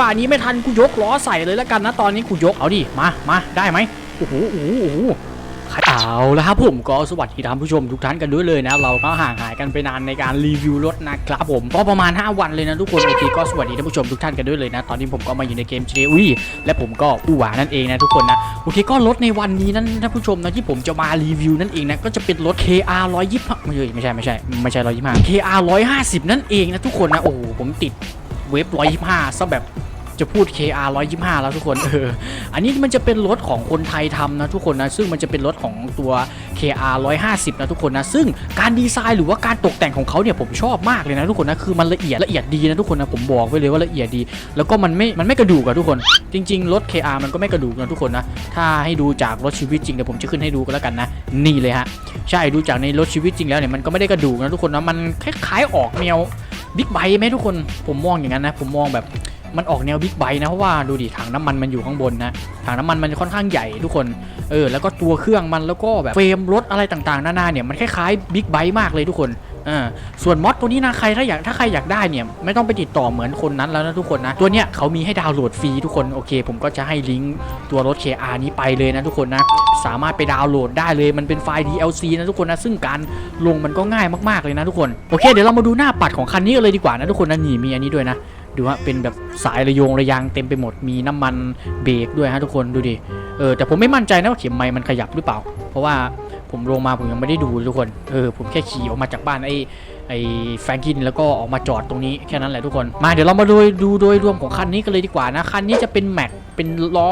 ว่านี้ไม่ทันกูยกล้อใส่เลยแล้วกันนะตอนนี้กูยกเอาดิมามาได้ไหมโอ้โหโอ้โหโอ้โหเอาแล้วครับผมก็สวัสดีท่านผู้ชมทุกท่านกันด้วยเลยนะเราก็ห่างหายกันไปนานในการรีวิวรถนะครับผมก็ประมาณ 5 วันเลยนะทุกคนโอเคก็สวัสดีท่านผู้ชมทุกท่านกันด้วยเลยนะตอนนี้ผมก็มาอยู่ในเกม GTA อุ้ยและผมก็อู้หวานั่นเองนะทุกคนนะโอเคก็รถในวันนี้นั้นท่านผู้ชมนะที่ผมจะมารีวิวนั่นเองนะก็จะเป็นรถ KR 125ไม่ใช่ไม่ใช่ไม่ใช่ไม่ใช่125 KR 150 นั่นเองนะทุกคนนะโอ้โหผมติดเว็บ125ซะแบบ จะพูด KR 125 แล้วทุกคนเอออันนี้มันจะเป็นรถของคนไทยทำนะทุกคนนะซึ่งมันจะเป็นรถของตัว KR 150 นะทุกคนนะซึ่งการดีไซน์หรือว่าการตกแต่งของเขาเนี่ยผมชอบมากเลยนะทุกคนนะคือมันละเอียดละเอียดดีนะทุกคนนะผมบอกไว้เลยว่าละเอียดดี แล้วก็มันไม่มันไม่กระดูกอะทุกคน จริง ๆ รถ KR มันก็ไม่กระดูกนะทุกคนนะถ้าให้ดูจากรถชีวิตจริงเดี๋ยวผมจะขึ้นให้ดูกันแล้วกันนะนี่เลยฮะใช่ดูจากในรถชีวิตจริงแล้วเนี่ยมันก็ไม่ได้กระดูกนะทุกคนนะมันคล้ายๆออกแนวบิ๊กไบค์ไหมทุกคนผมมองอย่างนั้นนะผมมองแบบ มันออกแนวบิ๊กไบค์นะเพราะว่าดูดิถังน้ำมันมันอยู่ข้างบนนะถังน้ำมันมันค่อนข้างใหญ่ทุกคนเออแล้วก็ตัวเครื่องมันแล้วก็แบบเฟรมรถอะไรต่างๆ นานาเนี่ยมันคล้ายๆบิ๊กไบค์มากเลยทุกคนอ่าส่วนมอดตัวนี้นะใครถ้าอยากถ้าใครอยากได้เนี่ยไม่ต้องไปติดต่อเหมือนคนนั้นแล้วนะทุกคนนะตัวเนี้ยเขามีให้ดาวน์โหลดฟรีทุกคนโอเค ผมก็จะให้ลิงก์ตัวรถ KR นี้ไปเลยนะทุกคนนะสามารถไปดาวน์โหลดได้เลยมันเป็นไฟล์ DLC นะทุกคนนะซึ่งการลงมันก็ง่ายมากๆเลยนะทุกคนโอเค เดี๋ยวเรามาดูหน้าปัดของคันนี้กันเลยดีกว่านะทุกคนนะนี่มีอันนี้ด้วยนะ ดูฮะเป็นแบบสายระยงระยางเต็มไปหมดมีน้ำมันเบรกด้วยฮะทุกคนดูดิเออแต่ผมไม่มั่นใจนะว่าเข็มไม้มันขยับหรือเปล่า เพราะว่าผมลงมาผมยังไม่ได้ดูทุกคนเออผมแค่ขี่ออกมาจากบ้านไอ้ไอ้แฟรงกินแล้วก็ออกมาจอดตรงนี้แค่นั้นแหละทุกคนมาเดี๋ยวเรามาดูดูโดยรวมของคันนี้กันเลยดีกว่านะคันนี้จะเป็นแม็กเป็นล้อ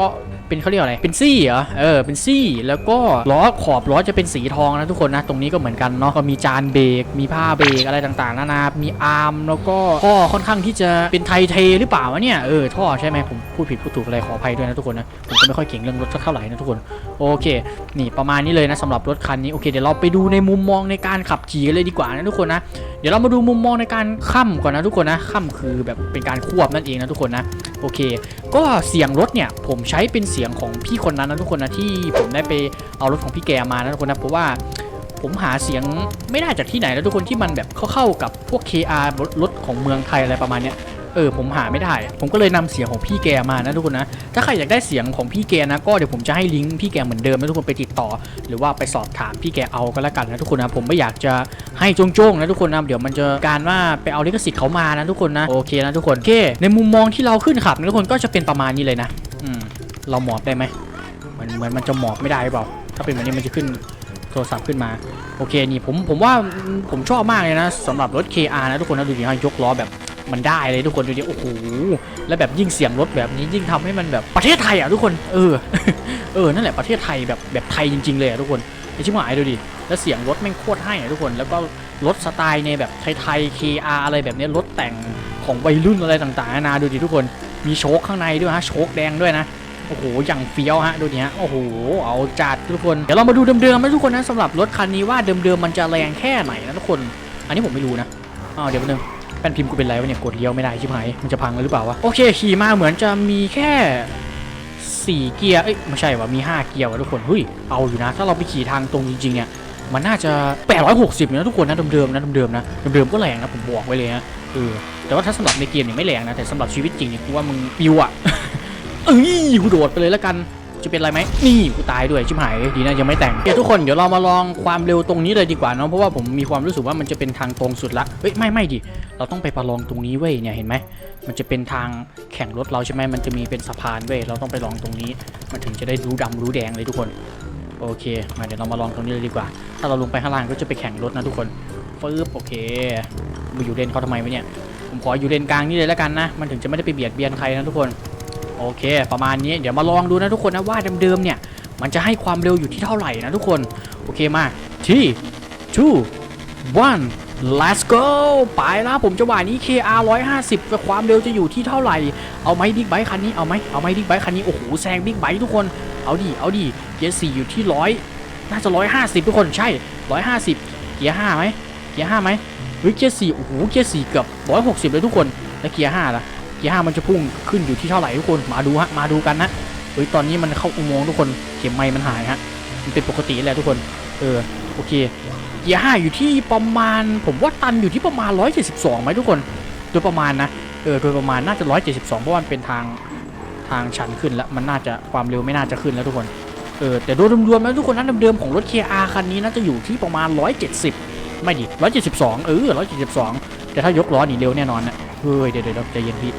เป็นเขาเรียกอะไร เป็นซี่เหรอ เออ เป็นซี่ แล้วก็ล้อขอบล้อจะเป็นสีทองนะทุกคนนะ ตรงนี้ก็เหมือนกันเนาะ ก็มีจานเบรก มีผ้าเบรกอะไรต่างๆนานา มีอาร์ม แล้วก็ท่อค่อนข้างที่จะเป็นไทเทหรือเปล่าวะเนี่ย เออ ท่อใช่ไหมผมพูดผิดพูดถูกอะไรขออภัยด้วยนะทุกคนนะ ผมก็ไม่ค่อยเก่งเรื่องรถเท่าไหร่นะทุกคน โอเค นี่ประมาณนี้เลยนะสำหรับรถคันนี้ โอเค เดี๋ยวเราไปดูในมุมมองในการขับขี่กันเลยดีกว่านะทุกคนนะ เดี๋ยวเรามาดูมุมมองในการค่ำก่อนนะทุกคนนะ ค่ำคือแบบเป็นการควบนั่นเองนะทุกคนนะ โอเค ก็เสียงรถเนี่ยผมใช้เป็นเสียงของพี่คนนั้นนะทุกคนนะที่ผมได้ไปเอารถของพี่แกมานะทุกคนนะเพราะว่าผมหาเสียงไม่ได้จากที่ไหนนะทุกคนที่มันแบบเข้าๆกับพวก KR รถของเมืองไทยอะไรประมาณเนี้ยเออผมหาไม่ได้ ผมก็เลยนำเสียงของพี่แกมานะทุกคนนะ ถ้าใครอยากได้เสียงของพี่แกนะ ก็เดี๋ยวผมจะให้ลิงก์พี่แกเหมือนเดิมนะทุกคนไปติดต่อ หรือว่าไปสอบถามพี่แกเอาก็แล้วกันนะทุกคนนะ ผมไม่อยากจะให้โจ้งๆนะทุกคนนะ เดี๋ยวมันจะการว่าไปเอาลิขสิทธิ์เขามานะทุกคนนะ โอเคนะทุกคน โอเค ในมุมมองที่เราขึ้นขับนะทุกคนก็จะเป็นประมาณนี้เลยนะ เราหมอบได้ไหมเหมือนเหมือนมันจะหมอบไม่ได้หรือเปล่า ถ้าเป็นแบบนี้มันจะขึ้นโทรศัพท์ขึ้นมา โอเคนี่ผมผมว่าผมชอบมากเลยนะสำหรับรถ KR นะทุกคนนะดูดิฮะยกล้อแบบมันได้เลยทุกคนดูดิโอ้โหแล้วแบบยิ่งเสียงรถแบบนี้ยิ่งทำให้มันแบบประเทศไทยอะทุกคนเออเออนั่นแหละประเทศไทยแบบแบบไทยจริง ๆเลยอะทุกคนไอชิบหายดูดิแล้วเสียงรถแม่งโคตรให้อะทุกคน แล้วก็รถสไตล์ในแบบไทยๆ KR อะไรแบบนี้รถแต่งของวัยรุ่นอะไรต่างๆนานาดูดิทุกคนมีโชคข้างในด้วยฮะโชคแดงด้วยนะ อ้โหอย่างเฟี้ยวฮะดูดิฮะโอ้โหเอาจัดทุกคนเดี๋ยวเรามาดูเดิมๆนะทุกคนนะสำหรับรถคันนี้ว่าเดิมๆมันจะแรงแค่ไหนนะทุกคน อันนี้ผมไม่รู้นะอ้าวเดี๋ยวแป๊บนึงแป้นพิมพ์กูเป็นไรวะเนี่ยกดเลี้ยวไม่ได้ชิบหายมันจะพังเลยหรือเปล่าวะโอเคขี่มาเหมือนจะมีแค่สี่เกียร์เอ้ยไม่ใช่วะมีห้าเกียร์วะทุกคนเฮ้ยเอาอยู่นะ ถ้าเราไปขี่ทางตรงจริงๆเนี่ยมันน่าจะ 860นะทุกคนนะเดิมๆนะเดิมๆนะเดิมๆก็แรงนะผมบอกไว้เลยฮะเออแต่ว่าถ้าสำหรับในเกมเนี่ยไม่แรงนะแต่สำหรับชีวิตจริงเนี่ยกูว่ามึงปิวอะ เอ้ยกูโดดไปเลยแล้วกันจะเป็นไรไหมนี่กูตายด้วยชิบหายดีนะยังไม่แต่งเดี๋ยวทุกคนเดี๋ยวเรามาลองความเร็วตรงนี้เลยดีกว่าเนาะเพราะว่าผมมีความรู้สึกว่ามันจะเป็นทางตรงสุดละเฮ้ยไม่ไม่ดิเราต้องไปประลองตรงนี้เว้ยเนี่ยเห็นไหมมันจะเป็นทางแข่งรถเราใช่ไหมมันจะมีเป็นสะพานเว้ยเราต้องไปลองตรงนี้ มันถึงจะได้รู้ดำรู้แดงเลยทุกคนโอเคมาเดี๋ยวเรามาลองตรงนี้เลยดีกว่า ถ้าเราลงไปข้างล่างก็จะไปแข่งรถนะทุกคนปึ๊บโอเคมาอยู่เลนเขาทำไมวะเนี่ยผมขออยู่เลนกลางนี่เลยแล้วกันนะ มันถึงจะไม่ได้ไปเบียดเบียนใครนะทุกคน โอเค ประมาณนี้เดี๋ยวมาลองดูนะทุกคนนะว่าเดิมๆเนี่ย มันจะให้ความเร็วอยู่ที่เท่าไหร่นะทุกคน โอเคมาที่2 1 let's go ไปแล้วผมจะว่านี้ KR 150กับความเร็วจะอยู่ที่เท่าไหร่ เอาไหมบิ๊กไบค์คันนี้เอาไหมเอาไหมบิ๊กไบค์คันนี้โอ้โหแซงบิ๊กไบค์ทุกคนเอาดิเอาดิเกียร์4อยู่ที่ร้อยน่าจะ150ทุกคนใช่150เกียร์5ไหมเกียร์5ไหมเฮ้ยเกียร์4โอ้โหเกียร์4เกือบ160เลยทุกคนแล้วเกียร์5ล่ะ กียร์ห้ามันจะพุ่งขึ้นอยู่ที่เท่าไหร่ทุกคนมาดูฮะมาดูกันนะเฮ้ยตอนนี้มันเข้าอุโมงค์ทุกคนเข็มไม้มันหายฮะมันเป็นปกติแหละทุกคนเออโอเคเกียร์ห้าอยู่ที่ประมาณ ผมว่าตันอยู่ที่ประมาณ 172ไหมทุกคนโดยประมาณนะเออโดยประมาณน่าจะ 172 เพราะมันเป็นทางทางชันขึ้นแล้วมันน่าจะความเร็วไม่น่าจะขึ้นแล้วทุกคนเออแต่โดยรวมๆแล้วทุกคนนั้นเดิมๆของรถ KR คันนี้น่าจะอยู่ที่ประมาณ 170 ไม่ดิ172 เออ 172 แต่ถ้ายกล้อนี่เร็วแน่นอนนะ เฮ้ยเดี๋ยวเดี๋ยวใจเย็นพี่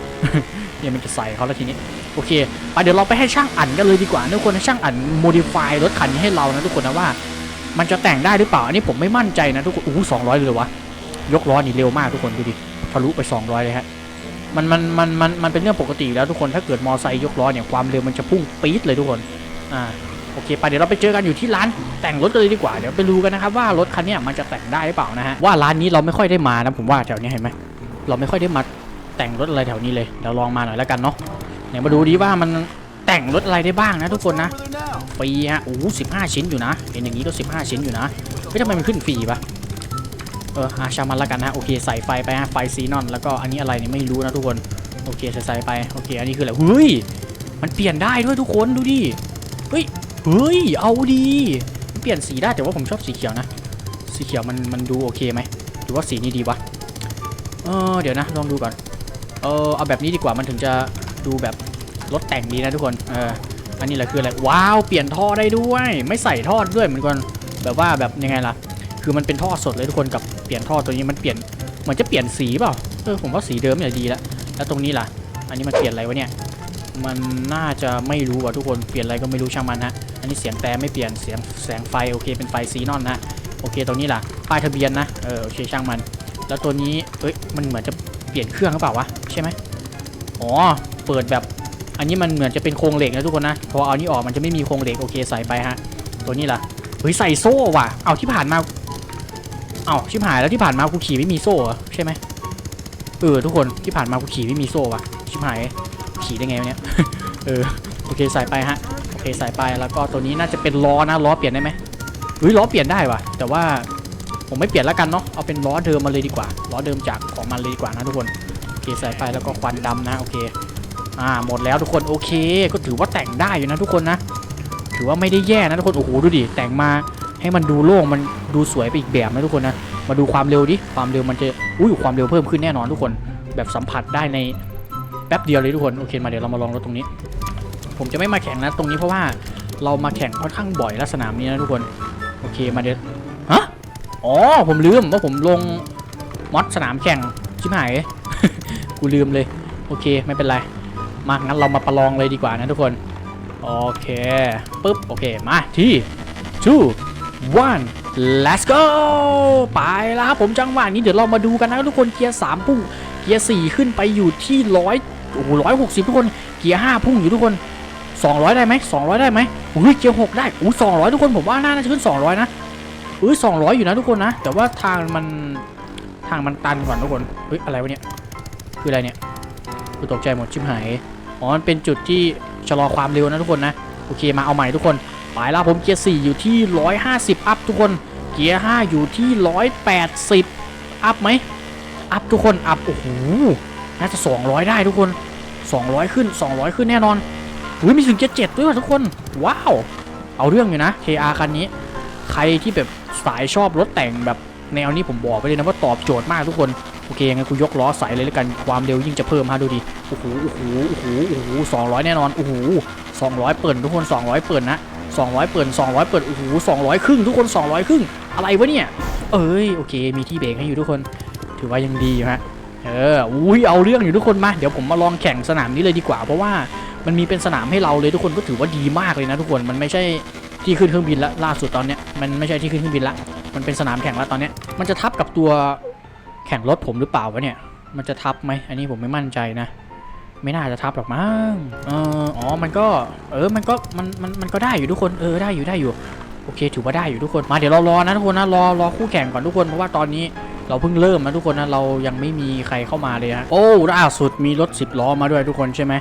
เนี่ยมันจะใส่เขาแล้วทีนี้โอเคไปเดี๋ยวเราไปให้ช่างอันกันเลยดีกว่าทุกคนให้ช่างอันโมดิฟายรถคันนี้ให้เรานะทุกคนนะว่า มันจะแต่งได้หรือเปล่าอันนี้ผมไม่มั่นใจนะทุกคนอู้สองร้อยเลยวะยกล้อนี่เร็วมากทุกคนดูดิทะลุไป 200 เลยฮะมันมันมันมันมันเป็นเรื่องปกติอยู่แล้วทุกคนถ้าเกิดมอไซค์ยกล้อเนี่ยความเร็วมันจะพุ่งปี๊ดเลยทุกคนอ่าโอเคไปเดี๋ยวเราไปเจอกันอยู่ที่ร้านแต่งรถกันเลยดีกว่าเดี๋ยวไปดูกันนะครับว่ารถคันนี้มันจะแต่งได้หรือเปล่านะฮะว่าร้านนี้เราไม่ค่อยได้มานะผมว่าแถวนี้เห็นไหม เราไม่ค่อยได้มาแต่งรถอะไรแถวนี้เลยเดี๋ยวลองมาหน่อยแล้วกันเนาะเดี๋ยวมาดูดีว่ามันแต่งรถอะไรได้บ้างนะทุกคนนะฟรีฮะโอ้สิบห้าชิ้นอยู่นะ เห็นอย่างนี้ก็สิบห้าชิ้นอยู่นะเฮ้ยทำไมมันขึ้นฟรีปะเอออาชามันแล้วกันนะโอเคใส่ไฟไปฮะไฟซีนอนแล้วก็อันนี้อะไรเนี่ยไม่รู้นะทุกคนโอเคใส่ใส่ไปโอเค อันนี้คืออะไรเฮ้ยมันเปลี่ยนได้ด้วยทุกคนดูดิเฮ้ยเฮ้ยเอาดีเปลี่ยนสีได้แต่ว่าผมชอบสีเขียวนะ สีเขียวมันมันดูโอเคไหมหรือว่าสีนี้ดีวะ เออเดี๋ยวนะลองดูก่อน เออเอาแบบนี้ดีกว่ามันถึงจะดูแบบรถแต่งดีนะทุกคน เอออันนี้แหละคืออะไร ว้าว เปลี่ยนท่อได้ด้วย ไม่ใส่ท่อด้วยเหมือนกันแบบว่าแบบยังไงล่ะ คือมันเป็นท่อสดเลยทุกคนกับเปลี่ยนท่อตัวนี้มันเปลี่ยนเหมือนจะเปลี่ยนสีเปล่า เออผมว่าสีเดิมเนี่ยดีแล้ว แล้วตรงนี้ล่ะ อันนี้มันเปลี่ยนอะไรวะเนี่ย มันน่าจะไม่รู้ว่ะทุกคน เปลี่ยนอะไรก็ไม่รู้ช่างมันฮะ อันนี้เสียงแต่ไม่เปลี่ยน เสียงแสงไฟโอเคเป็นไฟซีนอนนะ โอเคตรงนี้ล่ะ ป้ายทะเบียนนะ เออโอเคช่างมัน แล้วตัวนี้เอ้ย มันเหมือนจะเปลี่ยนเครื่องหรือเปล่าวะ ใช่ไหมอ๋อ เปิดแบบ อันนี้มันเหมือนจะเป็นโครงเหล็กนะทุกคนนะ พอเอานี้ออกมันจะไม่มีโครงเหล็กโอเคใส่ไปฮะ ตัวนี้ล่ะ เฮ้ยใส่โซ่ว่ะ เอาที่ผ่านมา เอาชิบหายแล้วที่ผ่านมากูขี่ไม่มีโซ่ใช่ไหมเออทุกคนที่ผ่านมากูขี่ไม่มีโซ่ว่ะ ชิบหาย ขี่ได้ไงวะเนี่ย เออโอเคใส่ไปฮะ โอเคใส่ไปแล้วก็ตัวนี้น่าจะเป็นล้อนะล้อเปลี่ยนได้ไหมเฮ้ยล้อเปลี่ยนได้ว่ะ แต่ว่า ผมไม่เปลี่ยนแล้วกันเนาะเอาเป็นล้อเดิมมาเลยดีกว่าล้อเดิมจากของมันเลยดีกว่านะทุกคนโอเคใส่ไปแล้วก็ควันดำนะโอเคอ่าหมดแล้วทุกคนโอเค ก็ถือว่าแต่งได้อยู่นะทุกคนนะ ถือว่าไม่ได้แย่นะทุกคนโอ้โหดูดิแต่งมาให้มันดูโล่งมันดูสวยไปอีกแบบนะทุกคนนะมาดูความเร็วดิความเร็วมันจะอุ้ยความเร็วเพิ่มขึ้นแน่นอนทุกคน แบบสัมผัสได้ในแป๊บเดียวเลยทุกคนโอเคมาเดี๋ยวเรามาลองรถตรงนี้ ผมจะไม่มาแข่งนะตรงนี้เพราะว่าเรามาแข่งค่อนข้างบ่อยละสนามนี้นะทุกคนโอเคมาเดี๋ยว อ๋อ ผมลืมว่าผมลงมอดสนามแข่ง ชิบหาย กูลืมเลย โอเค ไม่เป็นไร มางั้นเรามาประลองเลยดีกว่านะทุกคน โอเคปุ๊บ โอเค มาที่ two one let's go ไปแล้วครับผมจังหวะนี้เดี๋ยวเรามาดูกันนะทุกคนเกียร์สามพุ่ง เกียร์สี่ขึ้นไปอยู่ที่ร้อยโอ้โหร้อยหกสิบทุกคน เกียร์ห้าพุ่งอยู่ทุกคนสองร้อยได้ไหมสองร้อยได้ไหมอุ้ยเกียร์หกได้อู้สองร้อยทุกคนผมว่าน่าจะขึ้นสองร้อยนะ อุ้ยสองร้อยอยู่นะทุกคนนะ แต่ว่าทางมันทางมันตันก่อนทุกคนเฮ้ยอะไรวะเนี่ยคืออะไรเนี่ยกูตกใจหมดชิบหายอ๋อมันเป็นจุดที่ชะลอความเร็วนะทุกคนนะโอเคมาเอาใหม่ทุกคนไปแล้วผมเกียร์4อยู่ที่150อัพทุกคนเกียร์5อยู่ที่180อัพไหมอัพทุกคนอัพโอ้โหน่าจะ200ได้ทุกคน200ขึ้น200ขึ้นแน่นอนอุ้ยมีถึงเกียร์7ด้วยว่ะทุกคนว้าวเอาเรื่องอยู่นะ KR คันนี้ ใครที่แบบ สายชอบรถแต่งแบบแนวนี้ผมบอกไปเลยนะว่าตอบโจทย์มากทุกคนโอเคงั้นกูยกล้อใส่เลยแล้วกันความเร็วยิ่งจะเพิ่มฮะดูดิโอ้โหโอ้โหโอ้โหโอ้โห200แน่นอนโอ้โห200เปิดทุกคน200เปิดนะ200เปิด200เปิดโอ้โห200ครึ่งทุกคน200ครึ่งอะไรวะเนี่ย เอ้ยโอเค มีที่เบรกให้อยู่ทุกคน ถือว่ายังดีฮะเอออุ้ยเอาเรื่องอยู่ทุกคนมาเดี๋ยวผมมาลองแข่งสนามนี้เลยดีกว่า เพราะว่ามันมีเป็นสนามให้เราเลยทุกคนก็ถือว่าดีมากเลยนะทุกคนมันไม่ใช่ ที่ขึ้นเครื่องบินละล่าสุดตอนเนี้ยมันไม่ใช่ที่ขึ้นเครื่องบินละมันเป็นสนามแข่งแล้วตอนเนี้ยมันจะทับกับตัวแข่งรถผมหรือเปล่าวะเนี่ยมันจะทับไหมอันนี้ผมไม่มั่นใจนะ ไม่น่าจะทับหรอกมั้งเอออ๋อมันก็เออมันก็มันมันมันก็ได้อยู่ทุกคนเออได้อยู่ได้อยู่โอเค ถือว่าได้อยู่ทุกคนมาเดี๋ยวเรารอนะทุกคนนะรอรอคู่แข่งก่อนทุกคนเพราะว่าตอนนี้เราเพิ่งเริ่มนะทุกคนนะเรายังไม่มีใครเข้ามาเลยฮะโอ้ล่าสุดมีรถ 10 ล้อมาด้วยทุกคนใช่ไหม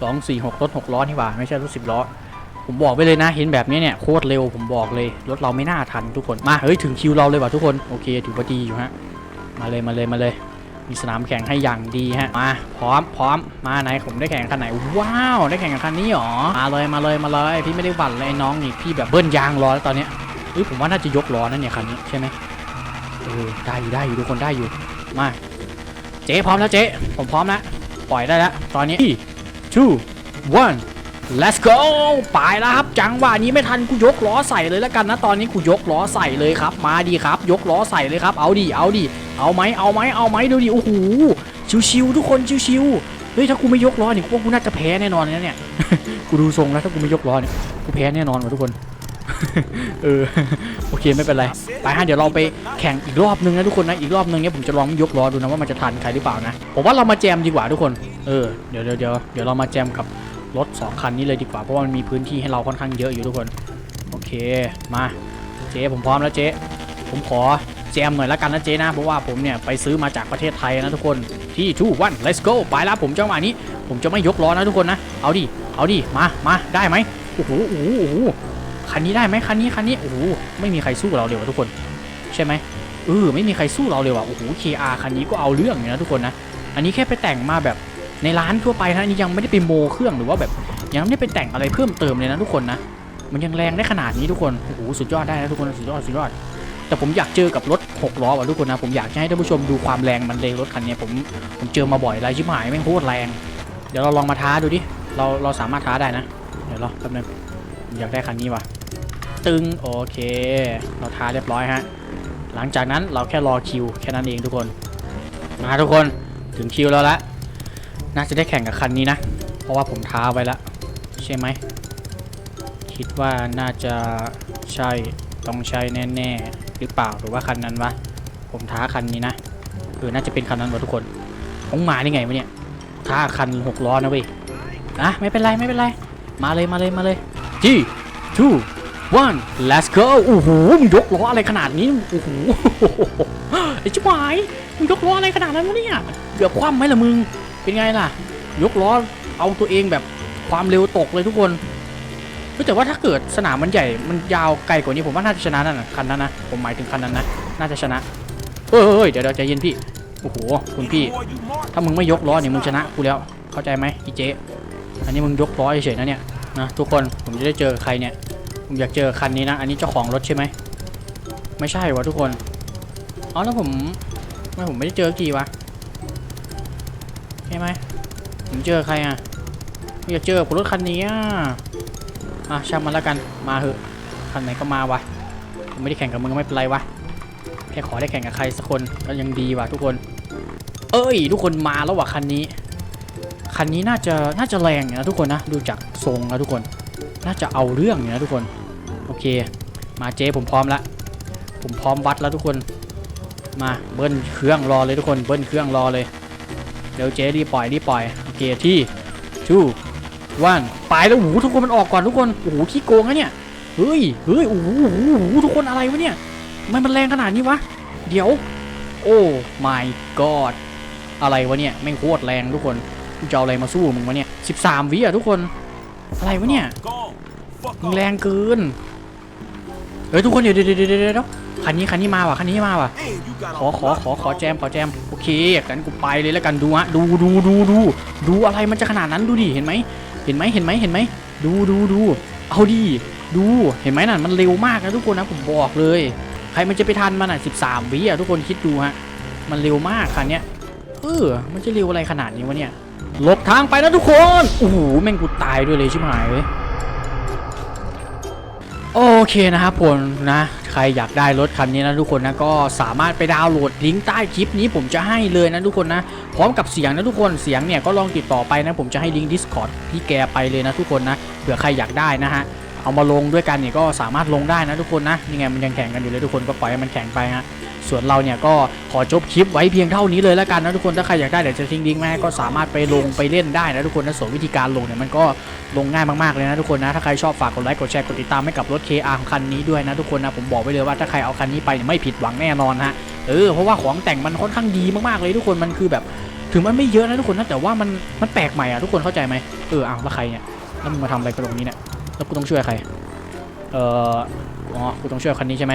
สองสี่หกรถ 6 ล้อนี่หว่าไม่ใช่รถ 10 ล้อ ผมบอกไปเลยนะ เห็นแบบนี้เนี่ยโคตรเร็วผมบอกเลยรถเราไม่น่าทันทุกคนมาเฮ้ยถึงคิวเราเลยว่ะทุกคนโอเคถือว่าดีอยู่ฮะมาเลยมาเลยมาเลย มีสนามแข่งให้อย่างดีฮะมาพร้อมพร้อมมาไหนผมได้แข่งคันไหนว้าวได้แข่งกับคันนี้หรอมาเลยมาเลยมาเลยพี่ไม่ได้หวั่นเลยน้องนี่พี่แบบเบิ้ลยางรอแล้วตอนเนี้ยเฮ้ยผมว่าน่าจะยกล้อนั่นเนี่ยคันนี้ใช่ไหมเออได้อยู่ได้อยู่ทุกคนได้อยู่มาเจ๊พร้อมแล้วเจ๊ผมพร้อมแล้วปล่อยได้แล้วตอนนี้ two one let's go ไปแล้วครับ จังหวะนี้ไม่ทันกูยกล้อใส่เลยแล้วกันนะตอนนี้กูยกล้อใส่เลยครับ มาดีครับ ยกล้อใส่เลยครับ เอาดิเอาดิเอาไหมเอาไหมเอาไหมดูดิโอ้โหชิวๆทุกคนชิวๆเฮ้ยถ้ากูไม่ยกล้อเนี่ยกูว่ากูน่าจะแพ้แน่นอนเนะเนี่ยกูดูทรงแล้วถ้ากูไม่ยกล้อเนี่ยกูแพ้แน่นอนว่ะทุกคนเออโอเคไม่เป็นไรไปฮะเดี๋ยวเราไปแข่งอีกรอบนึงนะทุกคนนะอีกรอบนึงเนี่ยผมจะลองยกล้อดูนะว่ามันจะทันใครหรือเปล่านะผมว่าเรามาแจมดีกว่าทุกคนเออเดี๋ยวเดี๋ยวเดี๋ยวเดี๋ยวเรามาแจมกับ รถสองคันนี้เลยดีกว่าเพราะว่ามันมีพื้นที่ให้เราค่อนข้างเยอะอยู่ทุกคน โอเคมาเจ๊ผมพร้อมแล้วเจ๊ผมขอแจมหน่อยละกันนะเจ๊นะเพราะว่าผมเนี่ยไปซื้อมาจากประเทศไทยนะทุกคนที่ two one let's go ไปแล้วผมจังหวะนี้ ผมจะไม่ยกล้อนะทุกคนนะเอาดิเอาดิมามาได้ไหมโอ้โหโอ้โหโอ้โหคันนี้ได้ไหมคันนี้คันนี้โอ้โหไม่มีใครสู้เราเลยว่ะทุกคน ใช่ไหมเออไม่มีใครสู้เราเลยว่ะโอ้โห KR คันนี้ก็เอาเรื่องอยู่นะทุกคนนะอันนี้แค่ไปแต่งมาแบบ ในร้านทั่วไปนะอันนี้ยังไม่ได้ไปโมเครื่องหรือว่าแบบยังไม่ได้ไปแต่งอะไรเพิ่มเติมเลยนะทุกคนนะ มันยังแรงได้ขนาดนี้ทุกคนโอ้โหสุดยอดได้นะทุกคนสุดยอดสุดยอด แต่ผมอยากเจอกับรถหกล้อว่ะทุกคนนะผมอยากให้ท่านผู้ชมดูความแรงมันเลยรถคันนี้ผมผมเจอมาบ่อยไรชิบหายแม่งโคตรแรง เดี๋ยวเราลองมาท้าดูดิเราเราสามารถท้าได้นะเดี๋ยวรอแป๊บนึงอยากได้คันนี้ว่ะตึงโอเค เราท้าเรียบร้อยฮะหลังจากนั้นเราแค่รอคิวแค่นั้นเองทุกคนมาทุกคนถึงคิวแล้วละ น่าจะได้แข่งกับคันนี้นะ เพราะว่าผมท้าไว้แล้วใช่ไหม คิดว่าน่าจะใช่ต้องใช่แน่ๆ หรือเปล่าหรือว่าคันนั้นวะ ผมท้าคันนี้นะเออน่าจะเป็นคันนั้นวะทุกคนของมาได้ไงวะเนี่ยท้าคันหกล้อนะเว้ยอะไม่เป็นไรไม่เป็นไร มาเลยมาเลยมาเลยจี two one let's go โอ้โหมึงยกล้ออะไรขนาดนี้โอ้โหไอ้ชิบหายมึงยกล้ออะไรขนาดนั้นวะเนี่ยเกือบคว่ำไหมล่ะมึง เป็นไงล่ะ ยกล้อเอาตัวเองแบบความเร็วตกเลยทุกคนเฮ้ยแต่ว่าถ้าเกิดสนามมันใหญ่ มันยาวไกลกว่านี้ผมว่าน่าจะชนะนั่นนะคันนั้นนะ ผมหมายถึงคันนั้นนะ น่าจะชนะ เฮ้ยเฮ้ยเดี๋ยวใจเย็นพี่ โอ้โห คุณพี่ ถ้ามึงไม่ยกล้อเนี่ยมึงชนะกูแล้ว เข้าใจไหมอีเจอันนี้มึงยกล้อเฉยๆนะเนี่ยนะทุกคน ผมจะได้เจอใครเนี่ย ผมอยากเจอคันนี้นะ อันนี้เจ้าของรถใช่ไหม ไม่ใช่วะทุกคน อ๋อแล้วผมทำไม่ผมไม่ได้เจอกี่วะ ใช่ไหมผมเจอใครอะผมอยากเจอผมรถคันนี้อะอะช่างมันแล้วกันมาเถอะคันไหนก็มาวะผมไม่ได้แข่งกับมึงก็ไม่เป็นไรวะแค่ขอได้แข่งกับใครสักคนก็ยังดีว่ะทุกคน เอ้ย ทุกคนมาแล้วว่ะคันนี้ คันนี้น่าจะน่าจะแรงนะทุกคนนะดูจากทรงแล้วทุกคน น่าจะเอาเรื่องนะทุกคนโอเค มาเจ๊ผมพร้อมล้วผมพร้อมวัดแล้วทุกคน มาเบิ้ลเครื่องรอเลยทุกคนเบิ้ลเครื่องรอเลย เดี๋ยวเจ๊รีบปล่อยรีบปล่อยโอเคที่ two one ไปแล้วโอ้โหทุกคนมันออกก่อนทุกคนโอ้โหขี้โกงนะเนี่ยเฮ้ยเฮ้ยโอ้โหทุกคนอะไรวะเนี่ยทำไมมันแรงขนาดนี้วะเดี๋ยว โอ้ my god อะไรวะเนี่ยแม่งโคตรแรงทุกคนจะเอาอะไรมาสู้มึงวะเนี่ย13วิอะทุกคนอะไรวะเนี่ยมึงแรงเกินเฮ้ยทุกคนเดี๋ยวเดี๋ยวเดี๋ยวเดี๋ยวเดี๋ยว คันนี้คันนี้มาว่ะคันนี้มาว่ะขอขอขอขอแจมขอแจมโอเคกันกูไปเลยแล้วกันดูฮะดูดูดูดูดูอะไรมันจะขนาดนั้นดูดิเห็นไหมเห็นไหมเห็นไหมเห็นไหมดูดูดูเอาดิดูเห็นไหมนั่นมันเร็วมากนะทุกคนนะผมบอกเลย ใครมันจะไปทันมันอะ13วิอะทุกคนคิดดูฮะมันเร็วมากคันเนี้ยเออมันจะเร็วอะไรขนาดนี้วะเนี่ยหลบทางไปนะทุกคนโอ้โหแม่งกูตายด้วยเลยชิบหายเลย โอเคนะครับผมนะใครอยากได้รถคันนี้นะทุกคนนะก็สามารถไปดาวน์โหลดลิงก์ใต้คลิปนี้ผมจะให้เลยนะทุกคนนะพร้อมกับเสียงนะทุกคนเสียงเนี่ยก็ลองติดต่อไปนะผมจะให้ลิงก์ Discord ที่แกไปเลยนะทุกคนนะเผื่อใครอยากได้นะฮะ เอามาลงด้วยกันเนี่ยก็สามารถลงได้นะทุกคนนะนี่ไงมันยังแข่งกันอยู่เลยทุกคนก็ปล่อยให้มันแข่งไปฮะส่วนเราเนี่ยก็ขอจบคลิปไว้เพียงเท่านี้เลยแล้วกันนะทุกคนถ้าใครอยากได้เดี๋ยวจะทิ้งลิงก์ไว้ให้ก็สามารถไปลงไปเล่นได้นะทุกคนนะส่วนวิธีการลงเนี่ยมันก็ลงง่ายมากๆเลยนะทุกคนนะถ้าใครชอบฝากกดไลค์กดแชร์กดติดตามให้กับรถ KR ของคันนี้ด้วยนะทุกคนนะผมบอกไว้เลยว่าถ้าใครเอาคันนี้ไปเนี่ยไม่ผิดหวังแน่นอนฮะเออเพราะว่าของแต่งมันค่อนข้างดีมากๆเลยทุกคนมันคือแบบถึงมันไม่เยอะนะทุกคนนะแต่ว่ามันมันแปลกใหม่อะทุกคนเข้าใจไหมเอออ้าวแล้วใครเนี่ยแล้วมึงมาทำอะไรกันตรงนี้เนี่ย แล้วกูต้องช่วยใคร เอออ๋อกูต้องช่วยคนนี้ใช่ไหม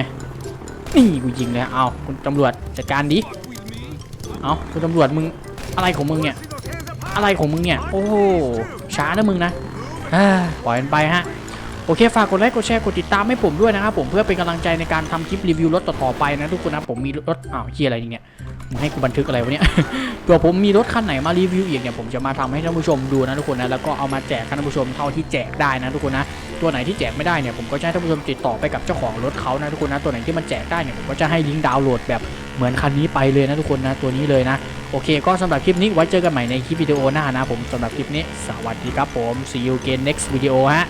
นี่กูยิงเลยเอาคุณตำรวจจัดการดิ เอาคุณตำรวจมึงอะไรของมึงเนี่ย อะไรของมึงเนี่ย โอ้โหช้านะมึงนะปล่อยมันไปฮะ โอเคฝากกดไลค์กดแชร์กดติดตามให้ผมด้วยนะครับผมเพื่อเป็นกำลังใจในการทำคลิปรีวิวรถต่อๆไปนะทุกคนนะผมมีรถอ้าวเฮียอะไรเนี่ยมึงให้กูบันทึกอะไรวะเนี่ยเผื่อผมมีรถคันไหนมารีวิวอีกเนี่ยผมจะมาทำให้ท่านผู้ชมดูนะทุกคนนะแล้วก็เอามาแจกท่านผู้ชมเท่าที่แจกได้นะทุกคนนะตัวไหนที่แจกไม่ได้เนี่ยผมก็จะให้ท่านผู้ชมติดต่อไปกับเจ้าของรถเขานะทุกคนนะตัวไหนที่มันแจกได้เนี่ยผมก็จะให้ลิงก์ดาวน์โหลดแบบเหมือนคันนี้ไปเลยนะทุกคนนะตัวนี้เลยนะโอเค ก็สำหรับคลิปนี้ไว้เจอกันใหม่ในคลิปวิดีโอหน้านะผมสำหรับคลิปนี้สวัสดีครับผม see you again next video ฮะ